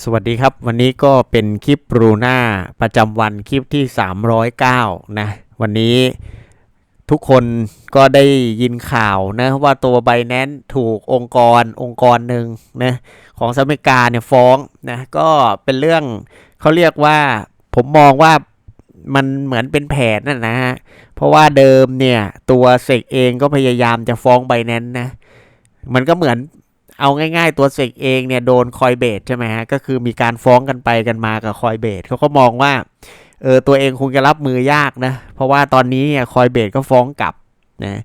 สวัสดีครับวันนี้ก็เป็นคลิปรูน่าประจำวันคลิปที่ 309 นะ วันนี้ทุกคนก็ได้ยินข่าวนะว่าตัวไบแนนถูกองค์กรองค์กรหนึ่งนะของสหรัฐอเมริกาเนี่ยฟ้องนะก็เป็นเรื่องเขาเรียกว่าผมมองว่ามันเหมือนเป็นแผนนะนะฮะเพราะว่าเดิมเนี่ยตัวเซกเองก็พยายามจะฟ้องไบแนนนะมันก็เหมือน เอาง่ายๆตัวเซกเองเนี่ยโดนคอยเบสใช่ไหมฮะก็คือมีการฟ้องกันไปกันมากับคอยเบสเขาก็มองว่าเออตัวเองคงจะรับมือยากนะเพราะว่าตอนนี้เนี่ยคอยเบสก็ฟ้องกลับนะ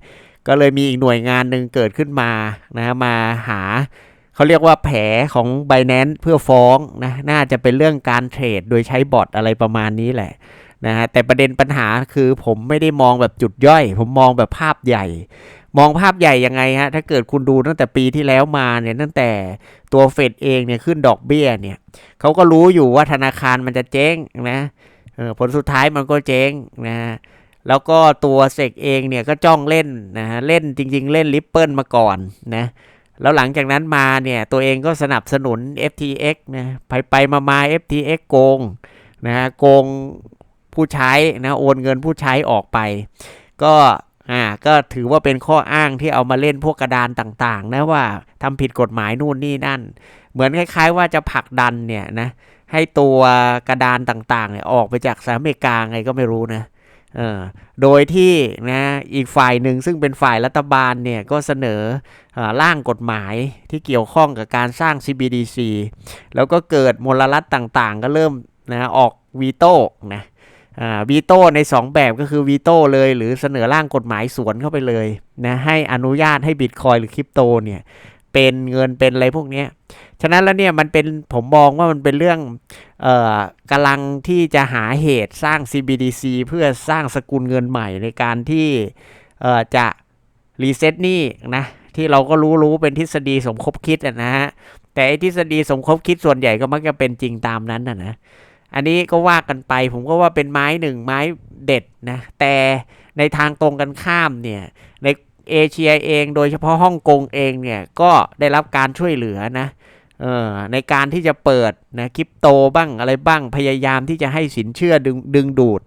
ก็เลยมีอีกหน่วยงานหนึ่งเกิดขึ้นมานะมาหาเขาเรียกว่าแผลของ b บ n a n c e เพื่อฟ้องนะน่าจะเป็นเรื่องการเทรดโดยใช้บอทอะไรประมาณนี้แหละนะฮะแต่ประเด็นปัญหาคือผมไม่ได้มองแบบจุดย่อย ผมมองแบบภาพใหญ่ มองภาพใหญ่ยังไงฮะถ้าเกิดคุณดูตั้งแต่ปีที่แล้วมาเนี่ยตั้งแต่ตัวเฟดเองเนี่ยขึ้นดอกเบี้ยเนี่ยเขาก็รู้อยู่ว่าธนาคารมันจะเจ๊งนะผลสุดท้ายมันก็เจ๊งนะแล้วก็ตัวเซกเองเนี่ยก็จ้องเล่นนะฮะเล่นจริง ๆ เล่นลิปเปิลมาก่อนนะแล้วหลังจากนั้นมาเนี่ยตัวเองก็สนับสนุน FTX นะไปไปมามา FTX โกงนะฮะโกงผู้ใช้นะโอนเงินผู้ใช้ออกไป ก็ อ่าก็ถือว่าเป็นข้ออ้างที่เอามาเล่นพวกกระดานต่างๆ นะว่าทำผิดกฎหมายนู่นนี่นั่น เหมือนคล้ายๆ ว่าจะผลักดันเนี่ยนะให้ตัวกระดานต่างๆเนี่ยออกไปจากสหรัฐอเมริกาไงก็ไม่รู้นะเออโดยที่นะอีกฝ่ายหนึ่งซึ่งเป็นฝ่ายรัฐบาลเนี่ยก็เสนออร่างกฎหมายที่เกี่ยวข้องกับการสร้าง CBDC แล้วก็เกิดมลรัฐต่างๆ ก็เริ่มนะออกวีโต้นะ วีโต้ใน 2 แบบก็คือวีโต้เลยหรือเสนอร่างกฎหมายสวนเข้าไปเลยนะให้อนุญาตให้บิตคอยหรือคริปโตเนี่ยเป็นเงินเป็นอะไรพวกนี้ฉะนั้นแล้วเนี่ยมันเป็นผมมองว่ามันเป็นเรื่องเอ่อกำลังที่จะหาเหตุสร้าง CBDC เพื่อสร้างสกุลเงินใหม่ในการที่เอ่อจะรีเซ็ตนี่นะที่เราก็รู้รู้เป็นทฤษฎีสมคบคิดนะฮะแต่ทฤษฎีสมคบคิดส่วนใหญ่ก็มักจะเป็นจริงตามนั้นนะนะ อันนี้ก็ว่ากันไป ผมก็ว่าเป็นไม้หนึ่งไม้เด็ดนะแต่ในทางตรงกันข้ามเนี่ยในเอเชียเองโดยเฉพาะฮ่องกงเองเนี่ยก็ได้รับการช่วยเหลือนะเออในการที่จะเปิดนะคริปโตบ้างอะไรบ้างพยายามที่จะให้สินเชื่อดึงดึงดูด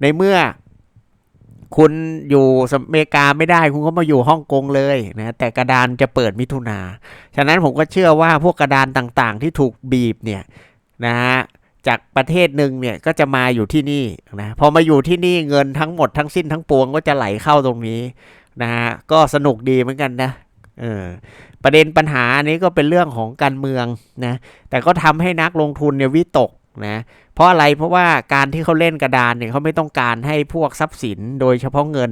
ในเมื่อคุณอยู่อเมริกาไม่ได้คุณก็มาอยู่ฮ่องกงเลยนะแต่กระดานจะเปิดมิถุนาฉะนั้นผมก็เชื่อว่าพวกกระดานต่างๆที่ถูกบีบเนี่ยนะฮะ จากประเทศหนึ่งเนี่ยก็จะมาอยู่ที่นี่นะพอมาอยู่ที่นี่เงินทั้งหมดทั้งสิ้นทั้งปวงก็จะไหลเข้าตรงนี้นะฮะก็สนุกดีเหมือนกันนะเออประเด็นปัญหานี้ก็เป็นเรื่องของการเมืองนะแต่ก็ทำให้นักลงทุนเนี่ยวิตกนะเพราะอะไรเพราะว่าการที่เขาเล่นกระดานเนี่ยเขาไม่ต้องการให้พวกทรัพย์สินโดยเฉพาะเงิน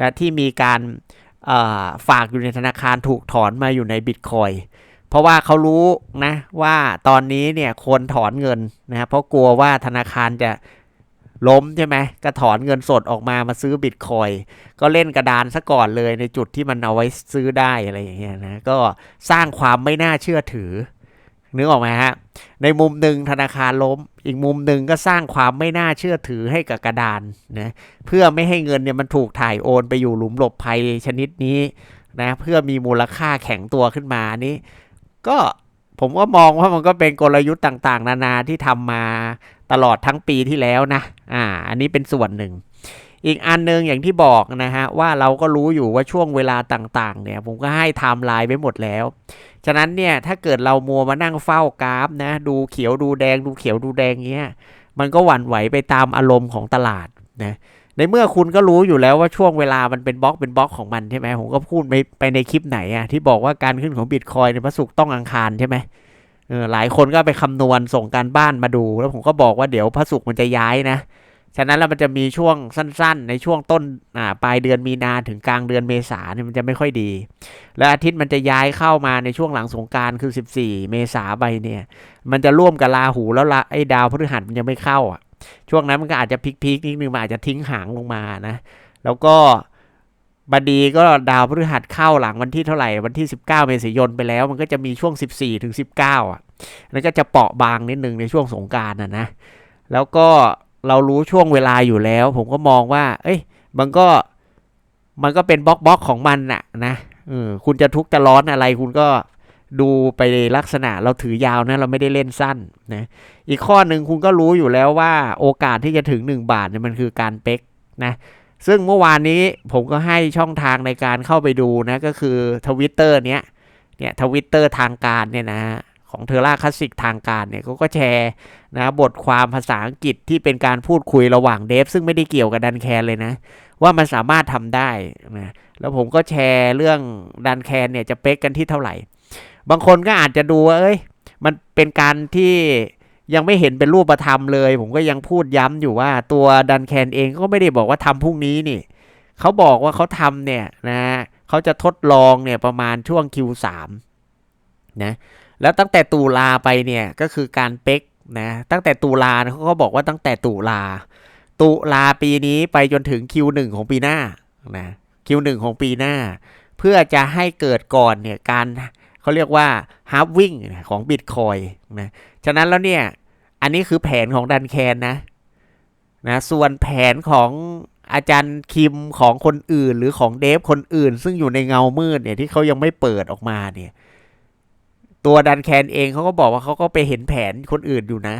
นะที่มีการฝากอยู่ในธนาคารถูกถอนมาอยู่ในบิตคอย เพราะว่าเขารู้นะว่าตอนนี้เนี่ยควรถอนเงินนะเพราะกลัวว่าธนาคารจะล้มใช่ไหมก็ถอนเงินสดออกมามาซื้อบิตคอยก็เล่นกระดานซะก่อนเลยในจุดที่มันเอาไว้ซื้อได้อะไรอย่างเงี้ยนะก็สร้างความไม่น่าเชื่อถือนึกออกไหมฮะในมุมหนึ่งธนาคารล้ม อีกมุมหนึ่งก็สร้างความไม่น่าเชื่อถือให้กับกระดานนะเพื่อไม่ให้เงินเนี่ยมันถูกถ่ายโอนไปอยู่หลุมหลบภัยชนิดนี้นะเพื่อมีมูลค่าแข็งตัวขึ้นมานี้ ก็ผมก็มองว่ามันก็เป็นกลยุทธ์ต่าง ๆ นานาที่ทำมาตลอดทั้งปีที่แล้วนะ อ่า อันนี้เป็นส่วนหนึ่ง อีกอันนึงอย่างที่บอกนะฮะว่าเราก็รู้อยู่ว่าช่วงเวลาต่างๆ เนี่ย ผมก็ให้ไทม์ไลน์ไปหมดแล้ว ฉะนั้นเนี่ยถ้าเกิดเรามัวมานั่งเฝ้ากราฟนะ ดูเขียวดูแดงดูเขียวดูแดงเงี้ย มันก็หวั่นไหวไปตามอารมณ์ของตลาดนะ ในเมื่อคุณก็รู้อยู่แล้วว่าช่วงเวลามันเป็นบล็อกเป็นบล็อกของมันใช่ไหมผมก็พูดไปไปในคลิปไหนอะที่บอกว่าการขึ้นของบิตคอยในพระศุกร์ต้องอังคารใช่ไหมเออหลายคนก็ไปคำนวณส่งการบ้านมาดู แล้วผมก็บอกว่าเดี๋ยวพระศุกร์มันจะย้ายนะฉะนั้นแล้วมันจะมีช่วงสั้นๆ ในช่วงต้นอ่าปลายเดือนมีนาถึงกลางเดือนเมษาเนี่ยมันจะไม่ค่อยดี และอาทิตย์มันจะย้ายเข้ามาในช่วงหลังสงการคือ 14 เมษาไปเนี่ย มันจะร่วมกับลาหูแล้วละไอ้ดาวพฤหัสมันยังไม่เข้าอะ ช่วงนั้นมันก็อาจจะพลิกๆนิดนึงมันอาจจะทิ้งหางลงมานะ แล้วก็บดีก็ดาวพฤหัสเข้าหลังวันที่เท่าไหร่วันที่ 19 เมษายนไปแล้ว มันก็จะมีช่วง 14ถึง19 อะแล้วก็จะเปาะบางนิดนึงในช่วงสงการนะนะ แล้วก็เรารู้ช่วงเวลาอยู่แล้ว ผมก็มองว่า เอ้ย มันก็มันก็เป็นบล็อกบล็อกของมันน่ะนะเออคุณจะทุกข์จะร้อนอะไรคุณก็ ดูไปลักษณะเราถือยาวนะเราไม่ได้เล่นสั้นนะอีกข้อหนึ่งคุณก็รู้อยู่แล้วว่าโอกาสที่จะถึง 1 บาทเนี่ยมันคือการเป๊กนะซึ่งเมื่อวานนี้ผมก็ให้ช่องทางในการเข้าไปดูนะก็คือทวิตเตอร์เนี้ยเนี่ยทวิตเตอร์ทางการเนี่ยนะของเทอร่าคลาสสิกทางการเนี่ยเขาก็แชร์นะบทความภาษาอังกฤษที่เป็นการพูดคุยระหว่างเดฟ ซึ่งไม่ได้เกี่ยวกับดันแคนเลยนะ ว่ามันสามารถทำได้นะแล้วผมก็แชร์เรื่องดันแคนเนี่ยจะเป๊กกันที่เท่าไหร่ บางคนก็อาจจะดูว่าเอ้ย มันเป็นการที่ยังไม่เห็นเป็นรูปธรรมเลย ผมก็ยังพูดย้ำอยู่ว่าตัวดันแคนเองก็ไม่ได้บอกว่าทำพรุ่งนี้นี่เขาบอกว่าเขาทำเนี่ยนะเขาจะทดลองเนี่ยประมาณช่วง Q3 นะแล้วตั้งแต่ตุลาไปเนี่ยก็คือการเป๊กนะตั้งแต่ตุลาเขาก็บอกว่าตั้งแต่ตุลา ตุลาปีนี้ไปจนถึง Q1 ของปีหน้านะ Q1 ของปีหน้า เพื่อจะให้เกิดก่อนเนี่ยการ เขาเรียกว่าฮาร์ v วิ่งของบิตคอยนะฉะนั้นแล้วเนี่ย อันนี้คือแผนของดันแคนนะนะส่วนแผนของอาจารย์คิมของคนอื่นหรือของเดฟคนอื่น ซึ่งอยู่ในเงามืดเนี่ยที่เขายังไม่เปิดออกมาเนี่ย ตัวดันแคนเองเขาก็บอกว่าเขาก็ไปเห็นแผนคนอื่นอยู่นะ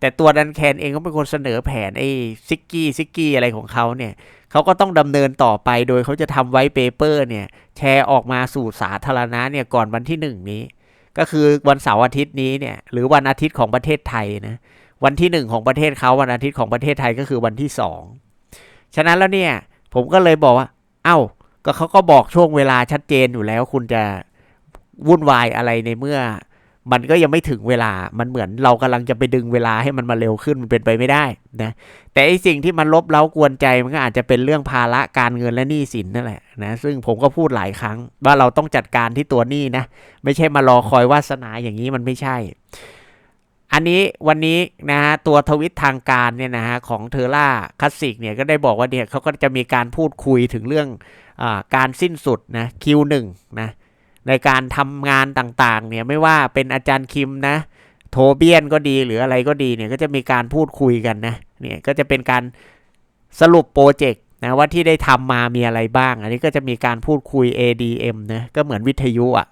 แต่ตัวดันแคนเองก็เป็นคนเสนอแผนไอ้ซิกกี้ซิกกี้อะไรของเขาเนี่ย เขาก็ต้องดำเนินต่อไปโดยเขาจะทำไว้เปเปอร์เนี่ย แชร์ออกมาสู่สาธารณะเนี่ยก่อนวันที่หนึ่งนี้ ก็คือวันเสาร์อาทิตย์นี้เนี่ย หรือวันอาทิตย์ของประเทศไทยนะวันที่หนึ่งของประเทศเขาวันอาทิตย์ของประเทศไทยก็คือวันที่สองฉะนั้นแล้วเนี่ย ผมก็เลยบอกว่า เอ้า ก็เขาก็บอกช่วงเวลาชัดเจนอยู่แล้ว คุณจะวุ่นวายอะไรในเมื่อ มันก็ยังไม่ถึงเวลา มันเหมือนเรากำลังจะไปดึงเวลาให้มันมาเร็วขึ้น มันเป็นไปไม่ได้นะ แต่ไอสิ่งที่มันลบเล้ากวนใจมันก็อาจจะเป็นเรื่องภาระการเงินและหนี้สินนั่นแหละนะ ซึ่งผมก็พูดหลายครั้ง ว่าเราต้องจัดการที่ตัวหนี้นะ ไม่ใช่มารอคอยวาสนาอย่างนี้มันไม่ใช่ อันนี้วันนี้นะฮะตัวทวิตทางการเนี่ยนะฮะของเทอร่าคลาสสิกเนี่ยก็ได้บอกว่าเนี่ยเขาก็จะมีการพูดคุยถึงเรื่องอการสิ้นสุดนะ Q1 นะ ในการทำงานต่างๆ เนี่ยไม่ว่าเป็นอาจารย์คิมนะ โทเบียนก็ดีหรืออะไรก็ดีเนี่ยก็จะมีการพูดคุยกันนะเนี่ยก็จะเป็นการสรุปโปรเจกต์นะว่าที่ได้ทำมามีอะไรบ้าง อันนี้ก็จะมีการพูดคุย ADM นะก็เหมือนวิทยุอะ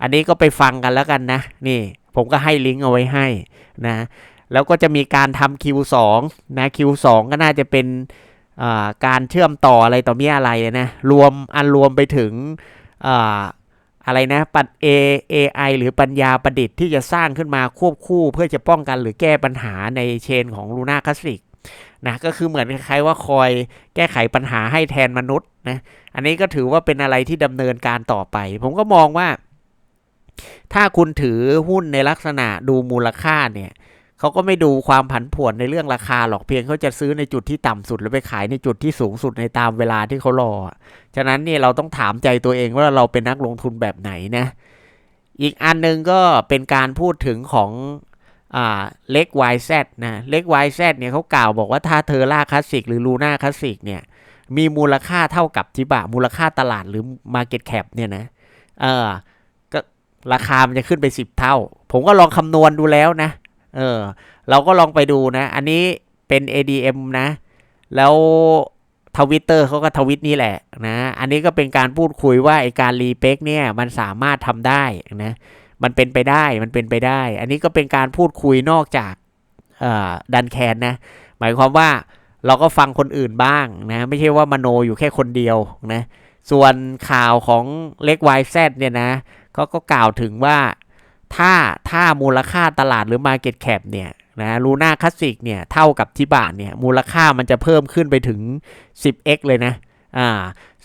อันนี้ก็ไปฟังกันแล้วกันนะ นี่ผมก็ให้ลิงก์เอาไว้ให้นะแล้วก็จะมีการทำ Q2 นะ Q2 ก็น่าจะเป็นการเชื่อมต่ออะไรต่อมีอะไรนะรวมอันรวมไปถึง อะไรนะปัด A AI หรือปัญญาประดิษฐ์ที่จะสร้างขึ้นมาควบคู่เพื่อจะป้องกันหรือแก้ปัญหาในเชนของลูน่าคลาสสิกนะก็คือเหมือนคล้ายๆว่าคอยแก้ไขปัญหาให้แทนมนุษย์นะอันนี้ก็ถือว่าเป็นอะไรที่ดำเนินการต่อไป ผมก็มองว่า ถ้าคุณถือหุ้นในลักษณะดูมูลค่าเนี่ย เขาก็ไม่ดูความผันผวนในเรื่องราคาหรอกเพียงเขาจะซื้อในจุดที่ต่ำสุด แล้วไปขายในจุดที่สูงสุดในตามเวลาที่เขารอ ฉะนั้นเนี่ยเราต้องถามใจตัวเองว่าเราเป็นนักลงทุนแบบไหนนะอีกอันนึงก็เป็นการพูดถึงของเล็ก YZ นะเล็ก YZ เนี่ยเขากล่าวบอกว่าถ้าเทอร่าคลาสสิกหรือลูน่าคลาสสิกเนี่ยมีมูลค่าเท่ากับจิบะมูลค่าตลาดหรือ Market Cap เนี่ยนะเออก็ราคามันจะขึ้นไป 10 เท่า ผมก็ลองคำนวณดูแล้วนะ เออ เราก็ลองไปดูนะ อันนี้เป็น ADM นะ แล้วทวิตเตอร์เขาก็ทวิตนี่แหละนะ อันนี้ก็เป็นการพูดคุยว่าไอการรีเป๊กเนี่ยมันสามารถทำได้นะ มันเป็นไปได้ มันเป็นไปได้ อันนี้ก็เป็นการพูดคุยนอกจากดันแคนนะ หมายความว่าเราก็ฟังคนอื่นบ้างนะ ไม่ใช่ว่ามโนอยู่แค่คนเดียวนะ ส่วนข่าวของเล็กไวแซดเนี่ยนะเขาก็กล่าวถึงว่า ถ้าถ้ามูลค่าตลาดหรือ Market Cap เนี่ยนะลูน่าคลาสสิกเนี่ยเท่ากับทิบาทเนี่ยมูลค่ามันจะเพิ่มขึ้นไปถึง 10x เลยนะอ่า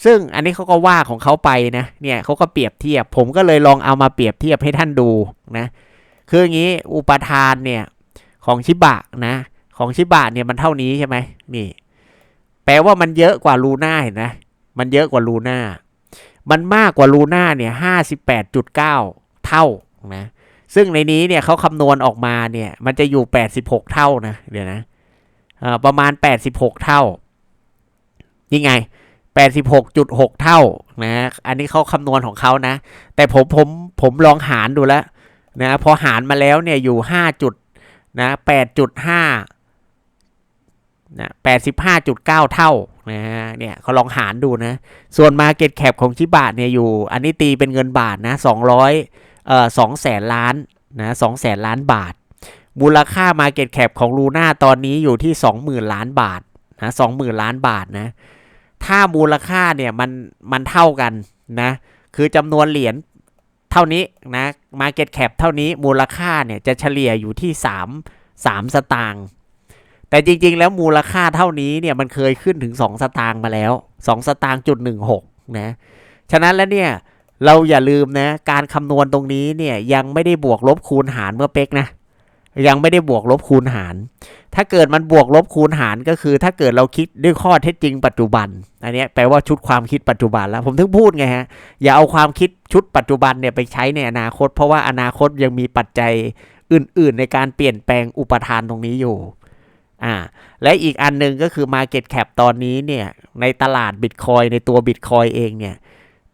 ซึ่งอันนี้เขาก็ว่าของเขาไปนะเนี่ยเขาก็เปรียบเทียบ ผมก็เลยลองเอามาเปรียบเทียบให้ท่านดูนะคืออย่างนี้อุปทานเนี่ยของชิบะนะของชิบะเนี่ยมันเท่านี้ใช่ไหมนี่แปลว่ามันเยอะกว่าลูน่าเห็นไหมมันเยอะกว่าลูน่ามันมากกว่าลูน่าเนี่ยห้าสิบแปดจุดเก้าเท่านะ ซึ่งในนี้เนี่ยเขาคำนวณออกมาเนี่ยมันจะอยู่ 86 เท่านะเดี๋ยวนะประมาณ 86 เท่านี่ไง 86.6 เท่านะอันนี้เขาคำนวณของเขานะ แต่ผมผมผมลองหารดูแล้วนะพอหารมาแล้วเนี่ยอยู่ 5 จุดนะ8.5นะ85.9 เท่านะเนี่ยเขาลองหารดูนะ ส่วน Market Cap ของชิบะเนี่ยอยู่ อันนี้ตีเป็นเงินบาทนะ 200 สองแสนล้านนะสองแสนล้านบาท มูลค่า Market Cap ของลูน่าตอนนี้อยู่ที่ 20,000 ล้านบาทนะ20,000ล้านบาทนะ ถ้ามูลค่าเนี่ยมันมันเท่ากันนะ คือจำนวนเหรียญเท่านี้นะ Market Cap เท่านี้มูลค่าเนี่ยจะเฉลี่ยอยู่ที่ 3 3 สตางค์ แต่จริงๆ แล้วมูลค่าเท่านี้เนี่ยมันเคยขึ้นถึง 2 สตางค์มาแล้ว 2 สตางค์จุด16นะ ฉะนั้นแล้วเนี่ย เราอย่าลืมนะการคำนวณตรงนี้เนี่ยยังไม่ได้บวกลบคูณหารเมื่อเป๊กนะ ยังไม่ได้บวกลบคูณหาร ถ้าเกิดมันบวกลบคูณหารก็คือ ถ้าเกิดเราคิดด้วยข้อเท็จจริงปัจจุบันอันนี้แปลว่าชุดความคิดปัจจุบันแล้วผมถึงพูดไงฮะอย่าเอาความคิดชุดปัจจุบันเนี่ยไปใช้ในอนาคต เพราะว่าอนาคตยังมีปัจจัยอื่น ๆ ในการเปลี่ยนแปลงอุปทานตรงนี้อยู่อ่าและอีกอันหนึ่งก็คือ Market Cap ตอนนี้เนี่ยในตลาด Bitcoin ในตัว Bitcoin เองเนี่ย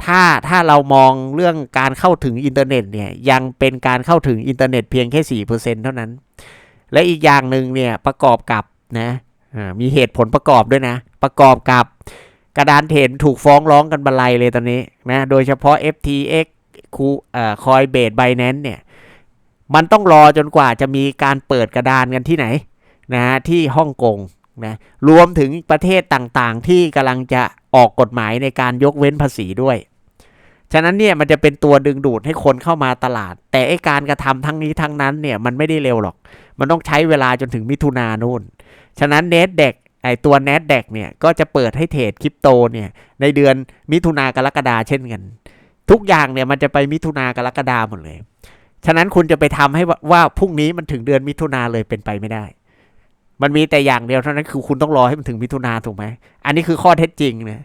ถ้าถ้าเรามองเรื่องการเข้าถึงอินเทอร์เน็ตเนี่ยยังเป็นการเข้าถึงอินเทอร์เน็ตเพียงแค่4%เปอร์เซ็นเท่านั้น และอีกอย่างหนึ่งเนี่ยประกอบกับนะมีเหตุผลประกอบด้วยนะ ประกอบกับกระดานเทรดถูกฟ้องร้องกันบรรลัยเลยตอนนี้นะโดยเฉพาะ FTX คูเอ่อคอยเบดไบแนนเนี่ยมันต้องรอจนกว่าจะมีการเปิดกระดานกันที่ไหนนะฮะที่ฮ่องกงนะรวมถึงประเทศต่างๆ ที่กำลังจะออกกฎหมายในการยกเว้นภาษีด้วย ฉะนั้นเนี่ยมันจะเป็นตัวดึงดูดให้คนเข้ามาตลาด แต่ไอการกระทำทั้งนี้ทั้งนั้นเนี่ยมันไม่ได้เร็วหรอก มันต้องใช้เวลาจนถึงมิถุนานู่น ฉะนั้นเน d เด็กไอตัว n น t เด็กเนี่ยก็จะเปิดให้เทรดคริปโตเนี่ยในเดือนมิถุนากรกฎาเช่นกัน ทุกอย่างเนี่ยมันจะไปมิถุนากรกฎาหมดเลย ฉะนั้นคุณจะไปทำให้ว่าว่าพรุ่งนี้มันถึงเดือนมิถุนาเลยเป็นไปไม่ได้ มันมีแต่อย่างเดียวเท่านั้นคือคุณต้องรอให้มันถึงมิถุนาถูกไหม อันนี้คือข้อเท็จจริงนะ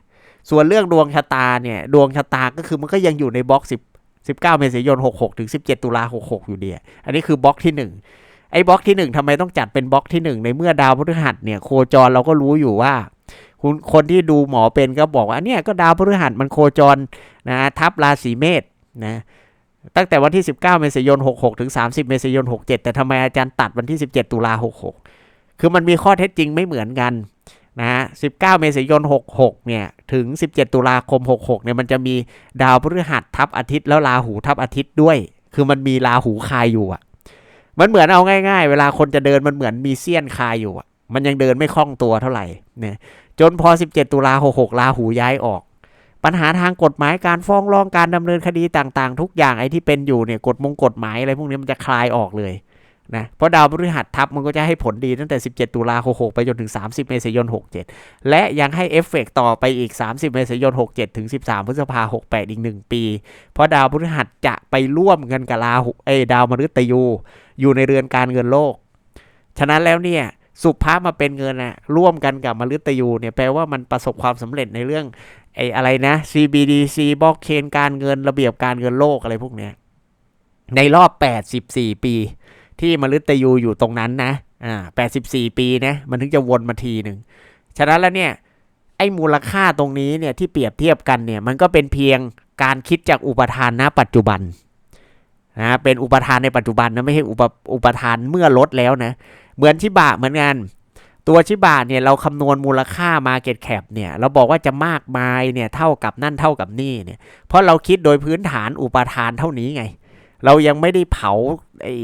ส่วนเรื่องดวงชะตาเนี่ยดวงชะตาก็คือมันก็ยังอยู่ในบล็อก10 19 เมษายน 66 ถึง 17 ตุลา 66 อยู่เดียอันนี้คือบล็อกที่ 1 ไอ้บล็อกที่ 1ทำไมต้องจัดเป็นบล็อกที่ 1 ในเมื่อดาวพฤหัสเนี่ยโคจรเราก็รู้อยู่ว่าคุณคนที่ดูหมอเป็นก็บอกว่าเนี่ยก็ดาวพฤหัสมันโคจรนะทับราศีเมษนะตั้งแต่วันที่ 19 เมษายน 66 ถึง 30 เมษายน 67 แต่ทำไมอาจารย์ตัดวันที่ 17 ตุลา 66 คือมันมีข้อเท็จจริงไม่เหมือนกัน นะฮะ 19 เมษายน 66 เนี่ย ถึง 17 ตุลาคม 66 เนี่ย มันจะมีดาวพฤหัสทับอาทิตย์แล้วราหูทับอาทิตย์ด้วย คือมันมีราหูคายอยู่อะมันเหมือนเอาง่าย ๆ เวลาคนจะเดินมันเหมือนมีเสี้ยนคายอยู่อะมันยังเดินไม่คล่องตัวเท่าไหร่ เนี่ย จนพอ 17 ตุลา 66 ราหูย้ายออก ปัญหาทางกฎหมายการฟ้องร้องการดำเนินคดีต่างๆ ทุกอย่างไอ้ที่เป็นอยู่เนี่ย กฎมงกฎหมายอะไรพวกนี้มันจะคลายออกเลย นะเพราะดาวพฤหัสทับมันก็จะให้ผลดีตั้งแต่ 17 ตุลา66 ไปจนถึง 30 เมษายน 67 และยังให้เอฟเฟกต่อไปอีก 30 เมษายน 67 ถึง 13 พฤษภา68 อีก 1 ปี เพราะดาวพฤหัสจะไปร่วมกันกับราหูเอดาวมฤตยู อยู่ในเรือนการเงินโลก ฉะนั้นแล้วเนี่ยสุภาพมาเป็นเงินนะร่วมกันกับมฤตยูเนี่ยแปลว่ามันประสบความสำเร็จในเรื่องไอ้อะไรนะ CBDC บล็อกเชนการเงินระเบียบการเงินโลกอะไรพวกเนี้ยในรอบ 84 ปี ที่มฤตยูอยู่ตรงนั้นนะอ่า84ปีนะมันถึงจะวนมาทีหนึ่งฉะนั้นแล้วเนี่ยไอ้มูลค่าตรงนี้เนี่ยที่เปรียบเทียบกันเนี่ยมันก็เป็นเพียงการคิดจากอุปทานณปัจจุบันนะเป็นอุปทานในปัจจุบันนะไม่ใช่อุปอุปทานเมื่อลดแล้วนะเหมือนชิบะเหมือนกันตัวชิบะเนี่ยเราคำนวณมูลค่า Market Cap เนี่ยเราบอกว่าจะมากมายเนี่ยเท่ากับนั่นเท่ากับนี่เนี่ยเพราะเราคิดโดยพื้นฐานอุปทานเท่านี้ไง เรายังไม่ได้เผาไอ้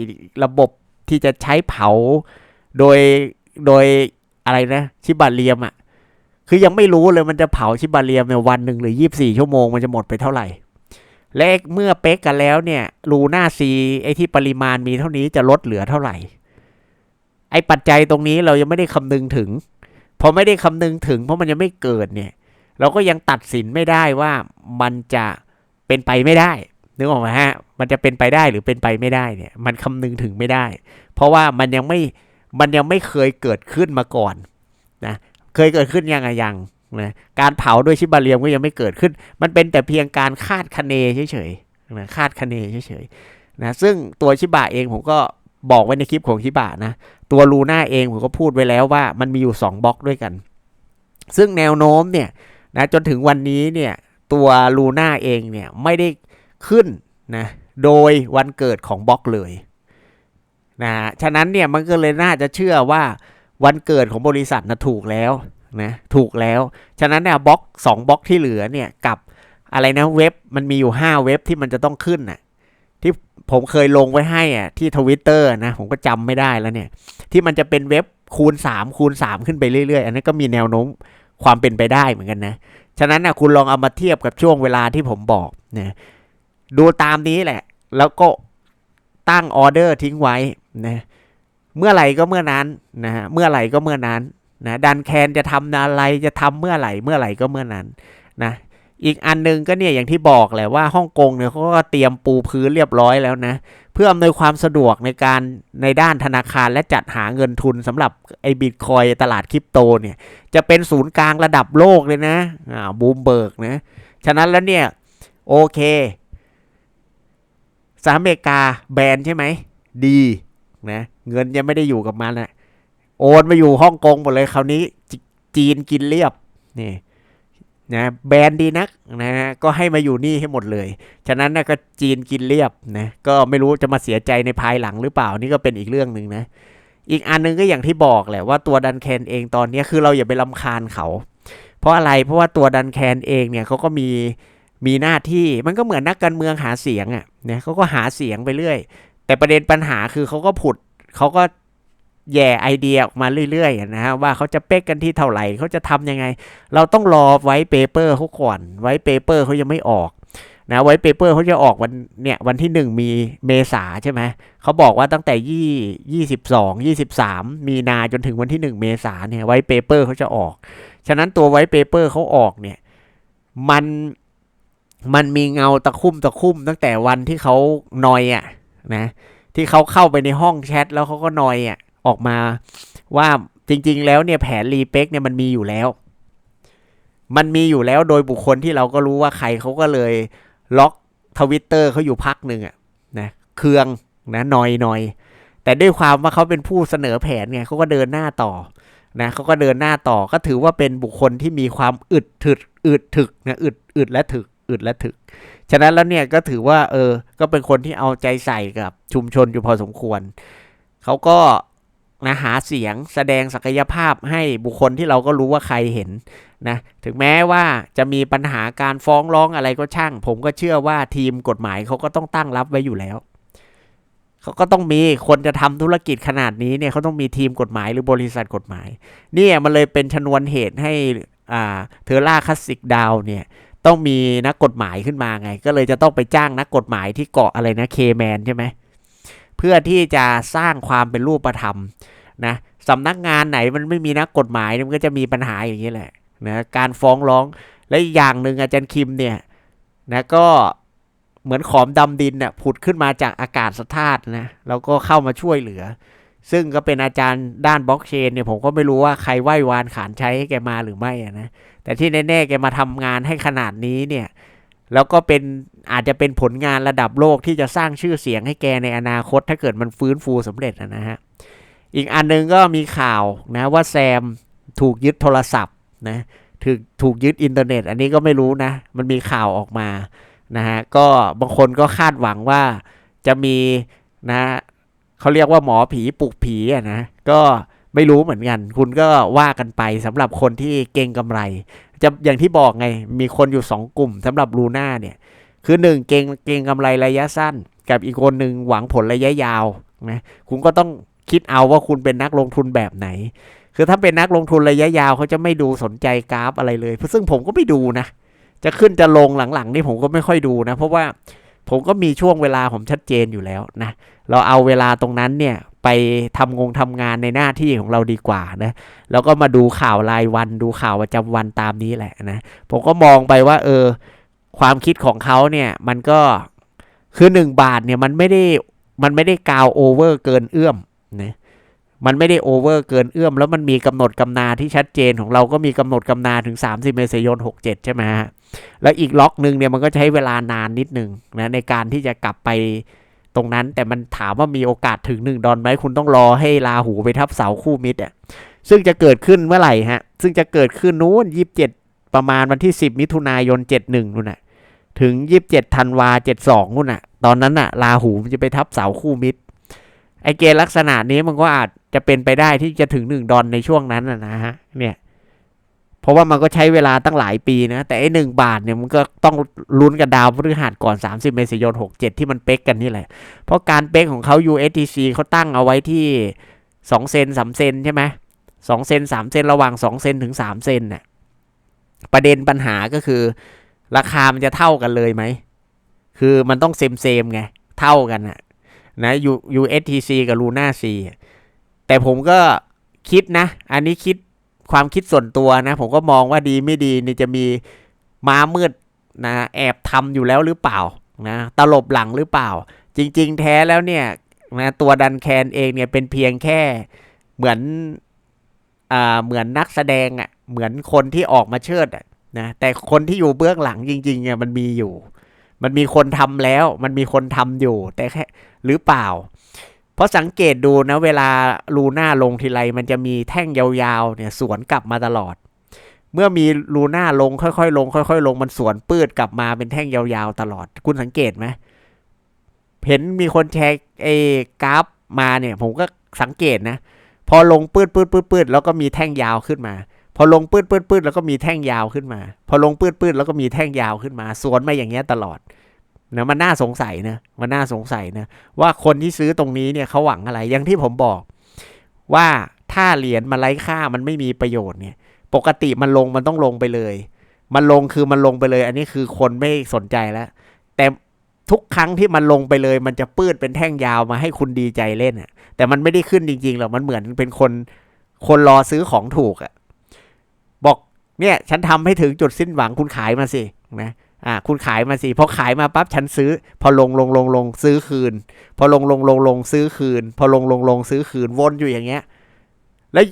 ระบบที่จะใช้เผาโดยโดยอะไรนะ ชิบะเรียมอะ่ะ คือยังไม่รู้เลยมันจะเผาชิบะเรียมเนี่ยวันหนึ่งหรือยี่บสี่ชั่วโมงมันจะหมดไปเท่าไหร่ และเมื่อเป๊กกันแล้วเนี่ยรูหน้าซีไอ้ที่ปริมาณมีเท่านี้จะลดเหลือเท่าไหร่ ไอ้ปัจจัยตรงนี้เรายังไม่ได้คำนึงถึงพอไม่ได้คำนึงถึง เพราะมันยังไม่เกิดเนี่ย เราก็ยังตัดสินไม่ได้ว่ามันจะเป็นไปไม่ได้ นึกออกไหมฮะ มันจะเป็นไปได้หรือเป็นไปไม่ได้เนี่ย มันคำนึงถึงไม่ได้ เพราะว่ามันยังไม่ มันยังไม่เคยเกิดขึ้นมาก่อนนะ เคยเกิดขึ้นยังไงยังนะ การเผาด้วยชิบาเรียมก็ยังไม่เกิดขึ้น มันเป็นแต่เพียงการคาดคะเนเฉยๆนะคาดคะเนเฉยๆนะ ซึ่งตัวชิบะเองผมก็บอกไว้ในคลิปของชิบะนะ ตัวลูน่าเองผมก็พูดไว้แล้วว่ามันมีอยู่2บล็อกด้วยกัน ซึ่งแนวโน้มเนี่ยนะจนถึงวันนี้เนี่ยตัวลูน่าเองเนี่ยไม่ได้ ขึ้นนะโดยวันเกิดของบล็อกเลยนะฉะนั้นเนี่ยมันก็เลยน่าจะเชื่อว่าวันเกิดของบริษัทนะถูกแล้วนะถูกแล้ว ฉะนั้นเนี่ยบล็อกสองบล็อกที่เหลือเนี่ยกับอะไรนะเว็บมันมีอยู่ 5 เว็บที่มันจะต้องขึ้นน่ะที่ผมเคยลงไว้ให้อะที่ทวิตเตอร์นะผมก็จำไม่ได้แล้วเนี่ย ที่มันจะเป็นเว็บคูณ 3 คูณ 3 ขึ้นไปเรื่อยๆ อันนั้นก็มีแนวโน้มความเป็นไปได้เหมือนกันนะ ฉะนั้นนะคุณลองเอามาเทียบกับช่วงเวลาที่ผมบอกนะ ดูตามนี้แหละ แล้วก็ตั้งออเดอร์ทิ้งไว้นะเมื่อไหร่ก็เมื่อนั้นนะฮะเมื่อไหร่ก็เมื่อนั้นนะดันแคนจะทำอะไรจะทำเมื่อไหร่ เมื่อไหร่ก็เมื่อนั้นนะอีกอันหนึงก็เนี่ยอย่างที่บอกแหละว่าฮ่องกงเนี่ยเขาก็เตรียมปูพื้นเรียบร้อยแล้วนะเพื่ออำนวยความสะดวกในการในด้านธนาคารและจัดหาเงินทุนสำหรับไอ้บิตคอยตลาดคริปโตเนี่ยจะเป็นศูนย์กลางระดับโลกเลยนะอ่าบูมเบิร์กนะฉะนั้นแล้วเนี่ยโอเค สหรัฐอเมริกาแบนใช่ไหม ดีนะเงินยังไม่ได้อยู่กับมันอะโอนมาอยู่ฮ่องกงหมดเลยคราวนี้จีนกินเรียบนี่นะแบรนด์ดีนักนะฮะก็ให้มาอยู่นี่ให้หมดเลย ฉะนั้นนะก็จีนกินเรียบนะก็ไม่รู้จะมาเสียใจในภายหลังหรือเปล่านี่ก็เป็นอีกเรื่องหนึ่งนะ อีกอันหนึงก็อย่างที่บอกแหละว่าตัวดันแคนเองตอนนี้คือเราอย่าไปลำคาญเขา เพราะอะไรเพราะว่าตัวดันแคนเองเนี่ยเขาก็มี มีหน้าที่มันก็เหมือนนักการเมืองหาเสียงอะ่ะนะเขาก็หาเสียงไปเรื่อย แต่ประเด็นปัญหาคือเขาก็ผุดเขาก็แย่ไอเดียออกมาเรื่อยๆนะฮะว่าเขาจะเป๊กกันที่เท่าไหร่เขาจะทำยังไง เราต้องรอไว้เปเปอร์เขาก่อน ไว้เปเปอร์เขายังไม่ออกนะไว้เปเปอร์เขาจะออกวันเนี่ยวันที่หนึ่งมีเมษาใช่ไหมเขาบอกว่าตั้งแต่ยี่ยี่สิบสองยี่สิบสามมีนาจนถึงวันที่หนึ่งเมษาเนี่ยไว้เปเปอร์เขาจะออก ฉะนั้นตัวไว้เปเปอร์เขาออกเนี่ยมัน มันมีเงาตะคุ่มตะคุ่มตั้งแต่วันที่เขานอยอะนะที่เขาเข้าไปในห้องแชทแล้วเขาก็นอยอะออกมาว่าจริง ๆ แล้วเนี่ยแผนรีเป็กเนี่ยมันมีอยู่แล้ว มันมีอยู่แล้วโดยบุคคลที่เราก็รู้ว่าใครเขาก็เลยล็อกทวิตเตอร์เขาอยู่พักหนึ่งอะนะเคืองนะนอยนอยแต่ด้วยความว่าเขาเป็นผู้เสนอแผนไงเขาก็เดินหน้าต่อนะเขาก็เดินหน้าต่อก็ถือว่าเป็นบุคคลที่มีความอึดถึดอึดถึกนะอึดอึดและถึก อึดและถึก ฉะนั้นแล้วเนี่ยก็ถือว่าเออ ก็เป็นคนที่เอาใจใส่กับชุมชนอยู่พอสมควร เขาก็นะหาเสียงแสดงศักยภาพให้บุคคลที่เราก็รู้ว่าใครเห็นนะถึงแม้ว่าจะมีปัญหาการฟ้องร้องอะไรก็ช่าง ผมก็เชื่อว่าทีมกฎหมายเขาก็ต้องตั้งรับไว้อยู่แล้วเขาก็ต้องมีคนจะทำธุรกิจขนาดนี้เนี่ยเขาต้องมีทีมกฎหมายหรือบริษัทกฎหมาย เนี่ยมันเลยเป็นชนวนเหตุให้อ่าเทอร่าคลาสสิกดาวเนี่ย ต้องมีนักกฎหมายขึ้นมาไง ก็เลยจะต้องไปจ้างนักกฎหมายที่เกาะอะไรนะเคแมนใช่ไหมเพื่อที่จะสร้างความเป็นรูปธรรมนะสำนักงานไหนมันไม่มีนักกฎหมายมันก็จะมีปัญหาอย่างนี้แหละนะการฟ้องร้องและอีกอย่างหนึ่งอาจารย์คิมเนี่ยนะก็เหมือนขอมดำดินน่ะผุดขึ้นมาจากอากาศธาตุนะแล้วก็เข้ามาช่วยเหลือ ซึ่งก็เป็นอาจารย์ด้านบล็อกเชนเนี่ยผมก็ไม่รู้ว่าใครไหว้วานขานใช้ให้แกมาหรือไม่นะแต่ที่แน่ๆแกมาทำงานให้ขนาดนี้เนี่ยแล้วก็เป็นอาจจะเป็นผลงานระดับโลกที่จะสร้างชื่อเสียงให้แกในอนาคต ถ้าเกิดมันฟื้นฟูสำเร็จนะฮะอีกอันหนึงก็มีข่าวนะว่าแซมถูกยึดโทรศัพท์นะถูกถูกยึดอินเทอร์เน็ต อันนี้ก็ไม่รู้นะ มันมีข่าวออกมานะฮะก็บางคนก็คาดหวังว่าจะมีนะ เขาเรียกว่าหมอผีปลุกผีอะนะก็ไม่รู้เหมือนกัน คุณก็ว่ากันไปสำหรับคนที่เก่งกำไร จะอย่างที่บอกไงมีคนอยู่ 2 กลุ่มสำหรับลูน่าเนี่ย คือหนึ่งเก่งเก่งกำไรระยะสั้น กับอีกคนหนึ่งหวังผลระยะยาวนะคุณก็ต้องคิดเอาว่าคุณเป็นนักลงทุนแบบไหน คือถ้าเป็นนักลงทุนระยะยาวเขาจะไม่ดูสนใจกราฟอะไรเลย ซึ่งผมก็ไม่ดูนะ จะขึ้นจะลงหลังๆนี่ผมก็ไม่ค่อยดูนะ เพราะว่า ผมก็มีช่วงเวลาผมชัดเจนอยู่แล้วนะ เราเอาเวลาตรงนั้นเนี่ยไปทำงงทำงานในหน้าที่ของเราดีกว่านะ แล้วก็มาดูข่าวรายวันดูข่าวประจำวันตามนี้แหละนะ ผมก็มองไปว่า เออ ความคิดของเขาเนี่ย มันก็คือหนึ่งบาทเนี่ยมันไม่ได้มันไม่ได้กาวโอเวอร์เกินเอื้อมนะ มันไม่ได้โอเวอร์เกินเอื้อม แล้วมันมีกำหนดกำนาที่ชัดเจนของเราก็มีกำหนดกำนาถึง 30 เมษายน 67 ใช่ไหมฮะ แล้วอีกล็อกหนึ่งเนี่ยมันก็ใช้เวลานานนิดหนึ่งนะในการที่จะกลับไปตรงนั้นแต่มันถามว่ามีโอกาสถึงหนึ่งดอนไหมคุณต้องรอให้ลาหูไปทับเสาคู่มิตรอะซึ่งจะเกิดขึ้นเมื่อไหร่ฮะ ซึ่งจะเกิดขึ้นนู้นยี่สิบเจ็ดประมาณวันที่สิบมิถุนายนเจ็ดหนึ่งนู่นน่ะถึงยี่สิบเจ็ดธันวาเจ็ดสองนู่นน่ะ ตอนนั้นน่ะลาหูมันจะไปทับเสาคู่มิตรไอเกณฑ์ลักษณะนี้มันก็อาจ จะเป็นไปได้ที่จะถึงหนึ่งดอนในช่วงนั้นนะฮะเนี่ยเพราะว่ามันก็ใช้เวลาตั้งหลายปีนะ แต่ไอ้หนึ่งบาทเนี่ยมันก็ต้องลุ้นกับดาวพฤหัสก่อน 30 เมษายน 67 ที่มันเป๊กกันนี่แหละ เพราะการเป๊กของเขา USDC เขาตั้งเอาไว้ที่ 2 เซน 3 เซนใช่ไหม2เซน3เซนระหว่าง 2 เซนถึง 3 เซนน่ะประเด็นปัญหาก็คือ ราคามันจะเท่ากันเลยไหม คือมันต้องเซมเซมไง เท่ากันนะนะ U- USTC กับ Luna C แต่ผมก็คิดนะ อันนี้คิดความคิดส่วนตัวนะ ผมก็มองว่าดีไม่ดีนี่จะมีม้ามืดนะแอบทำอยู่แล้วหรือเปล่านะตลบหลังหรือเปล่า จริง ๆ แท้แล้วเนี่ยนะตัวดันแคนเองเนี่ยเป็นเพียงแค่เหมือนอ่าเหมือนนักแสดงอะ่ะเหมือนคนที่ออกมาเชิดอะนะแต่คนที่อยู่เบื้องหลังจริงๆเนี่ยมันมีอยู่ มันมีคนทำแล้ว มันมีคนทำอยู่ แต่แค่หรือเปล่า เพราะสังเกตดูนะเวลาลูน่าลงทีไรมันจะมีแท่งยาวๆเนี่ยสวนกลับมาตลอด เมื่อมีลูน่าลงค่อยๆ ลง ค่อย ๆ ลงมันสวนปืดกลับมาเป็นแท่งยาวๆตลอด คุณสังเกตไหมเห็นมีคนแชร์ไอ้กราฟมาเนี่ย ผมก็สังเกตนะ พอลงปืดปืดปืดปืดแล้วก็มีแท่งยาวขึ้นมา พอลงปืดปืดปืดแล้วก็มีแท่งยาวขึ้นมา พอลงปืดปืดแล้วก็มีแท่งยาวขึ้นมา สวนมาอย่างเงี้ยตลอด นะมันน่าสงสัยนะมันน่าสงสัยนะว่าคนที่ซื้อตรงนี้เนี่ยเขาหวังอะไรอย่างที่ผมบอก ว่าถ้าเหรียญมันไร้ค่ามันไม่มีประโยชน์เนี่ย ปกติมันลงมันต้องลงไปเลย มันลงคือมันลงไปเลย อันนี้คือคนไม่สนใจแล้ว แต่ทุกครั้งที่มันลงไปเลย มันจะปื้ดเป็นแท่งยาวมาให้คุณดีใจเล่นอะแต่มันไม่ได้ขึ้นจริงๆหรอกมันเหมือนเป็นคนคนรอซื้อของถูกอะบอกเนี่ย ฉันทำให้ถึงจุดสิ้นหวังคุณขายมาสินะ อ่าคุณขายมาสิพอขายมาปั๊บฉันซื้อ พอลงลงลงลงซื้อคืน พอลงลงลงลงซื้อคืน พอลงลงลงซื้อคืนวนอยู่อย่างเงี้ย แล้ว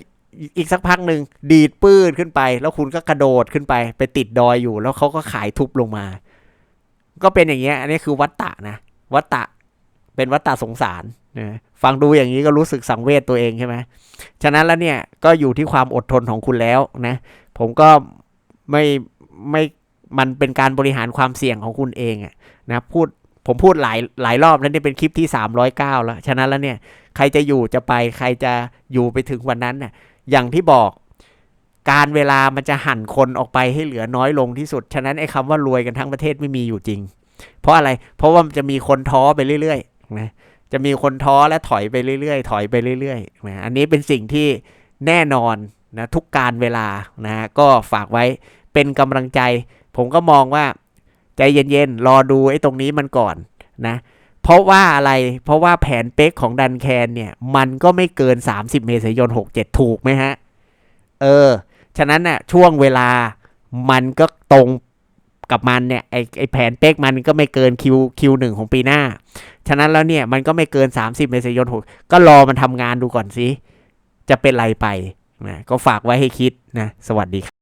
อีกสักพักหนึ่งดีดปื้ดขึ้นไป แล้วคุณก็กระโดดขึ้นไป ไปติดดอยอยู่ แล้วเขาก็ขายทุบลงมา ก็เป็นอย่างเงี้ย อันนี้คือวัตตะนะวัตตะ เป็นวัตตะสงสารนะฟังดูอย่างนี้ก็รู้สึกสังเวชตัวเองใช่ไหมฉะนั้นแล้วเนี่ยก็อยู่ที่ความอดทนของคุณแล้วนะ ผมก็ไม่ไม่ มันเป็นการบริหารความเสี่ยงของคุณเองอะนะพูดผมพูดหลายหลายรอบแล้วนี่เป็นคลิปที่ 309 แล้ว ฉะนั้นแล้วเนี่ยใครจะอยู่จะไปใครจะอยู่ไปถึงวันนั้นน่ะอย่างที่บอกการเวลามันจะหั่นคนออกไปให้เหลือน้อยลงที่สุด ฉะนั้นไอ้คำว่ารวยกันทั้งประเทศไม่มีอยู่จริง เพราะอะไรเพราะว่ามันจะมีคนท้อไปเรื่อยๆนะจะมีคนท้อและถอยไปเรื่อยๆ ถอยไปเรื่อยๆนะอันนี้เป็นสิ่งที่แน่นอนนะทุกการเวลานะก็ฝากไว้เป็นกำลังใจ ผมก็มองว่าใจเย็นๆ รอดูไอ้ตรงนี้มันก่อนนะ เพราะว่าอะไรเพราะว่าแผนเป๊กของดันแคนเนี่ย มันก็ไม่เกิน 30 เมษายน 67 ถูกไหมฮะ เออ ฉะนั้นน่ะช่วงเวลามันก็ตรงกับมันเนี่ยไอไอแผนเป๊กมันก็ไม่เกินคิวคิวหนึ่งของปีหน้า ฉะนั้นแล้วเนี่ยมันก็ไม่เกิน 30 เมษายน6ก็รอมันทำงานดูก่อนสิ จะเป็นไรไปนะก็ฝากไว้ให้คิดนะ สวัสดีครับ